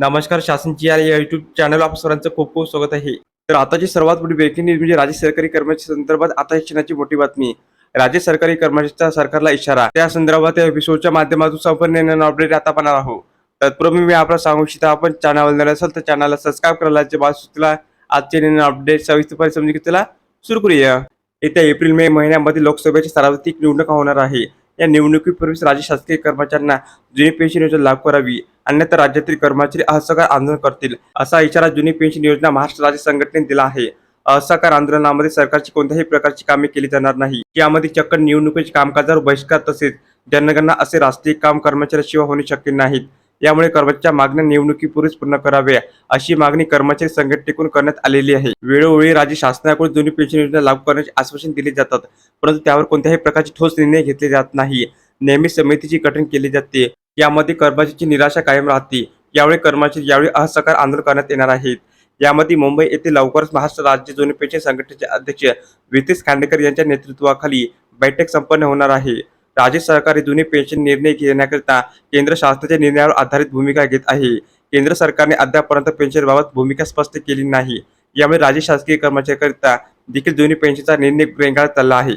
नमस्कार शासनची या YouTube channel आप सरांचं खूप खूप स्वागत आहे. तर आताची सर्वात मोठी ब्रेकिंग न्यूज म्हणजे राज्य सरकारी कर्मचारी संदर्भात आता शिक्षणाची मोठी बातमी. राज्य सरकारी कर्मचाऱ्यांचा सरकारला इशारा. त्या संदर्भात या एपिसोडच्या माध्यमातून संपूर्ण अपडेट आता पाहणार आहोत. तत्पूर्वी मी आपल्याला सांगू इच्छितो आपण चॅनल नवीन असेल तर चॅनलला सबस्क्राईब करायला जे बाजू आजचे नवीन अपडेट सविस्तरपणे समजून घेतला सुरू करूया. येत्या एप्रिल मे महिन्यामध्ये लोकसभेची सार्वत्रिक निवडणूक होणार आहे. या निवडणुकीपूर्वीच राज्य शासकीय कर्मचाऱ्यांना जुनी पेन्शन योजना लागू करावी. अन्यथा राज्यातील कर्मचारी असहकार आंदोलन करतील असा इशारा जुनी पेन्शन योजना महाराष्ट्र राज्य संघटनेने दिला आहे. असहकार आंदोलनामध्ये सरकारची कोणत्याही प्रकारची कामे केली जाणार नाही. यामध्ये चक्क निवडणुकीचे कामकाजावर बहिष्कार तसेच जनगणना असे राष्ट्रीय काम कर्मचाऱ्याशिवाय होणे शक्य नाहीत. यामुळे कर्मचाऱ्या मागण्या निवडणुकीपूर्वीच पूर्ण कराव्या अशी मागणी कर्मचारी संघटनेकडून करण्यात आलेली आहे. वेळोवेळी राज्य शासनाकडून जुनी पेन्शन योजना लागू करण्याचे आश्वासन दिले जातात परंतु त्यावर कोणत्याही प्रकारचे ठोस निर्णय घेतले जात नाही. नेहमी समितीची गठन केली जाते. यामध्ये कर्मचाऱ्यांची निराशा कायम राहते. यावेळी कर्मचारी यावेळी असहकार आंदोलन करण्यात येणार आहेत यामध्ये मुंबई येथे लवकरच महाराष्ट्र राज्य जुनी पेन्शन संघटनेचे अध्यक्ष वितेश खांडेकर यांच्या नेतृत्वाखाली बैठक संपन्न होणार आहे. राज्य सरकार जुनी पेन्शन निर्णय घेण्याकरिता केंद्र शासनाच्या निर्णयावर आधारित भूमिका घेत आहे. केंद्र सरकारने अद्यापर्यंत पेन्शनबाबत भूमिका स्पष्ट केली नाही. यामुळे राज्य शासकीय कर्मचाऱ्यांकरिता देखील जुनी पेन्शनचा निर्णय रेंगाळत चालला आहे.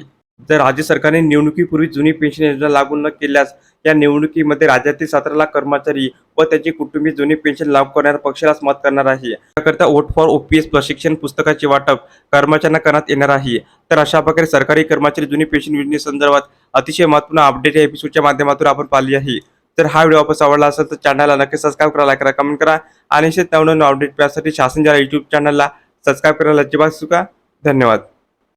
जर राज्य सरकारने निवडणुकीपूर्वी जुनी पेन्शन योजना लागू न केल्यास या निवडणुकीमध्ये राज्यातील सतरा लाख कर्मचारी व त्याचे कुटुंबीय जुनी पेन्शन लागू करणाऱ्या पक्षालाच मत करणार आहे. त्याकरिता वोट फॉर ओपीएस प्रशिक्षण पुस्तकाचे वाटप कर्मचाऱ्यांना करण्यात येणार आहे. तर अशा प्रकारे सरकारी कर्मचारी जुनी पेन्शन योजनेसंदर्भात अतिशय महत्त्वपूर्ण अपडेट या एपिसोडच्या माध्यमातून आपण पाहिली आहे. तर हा व्हिडिओ आपण आवडला असेल तर चॅनलला नक्की सबस्क्राईब करा लाईक करा कमेंट करा आणि असेच नवनवीन अपडेट पाहण्यासाठी शासन युट्यूब चॅनलला सबस्क्राईब करायला अजिबात चुका धन्यवाद.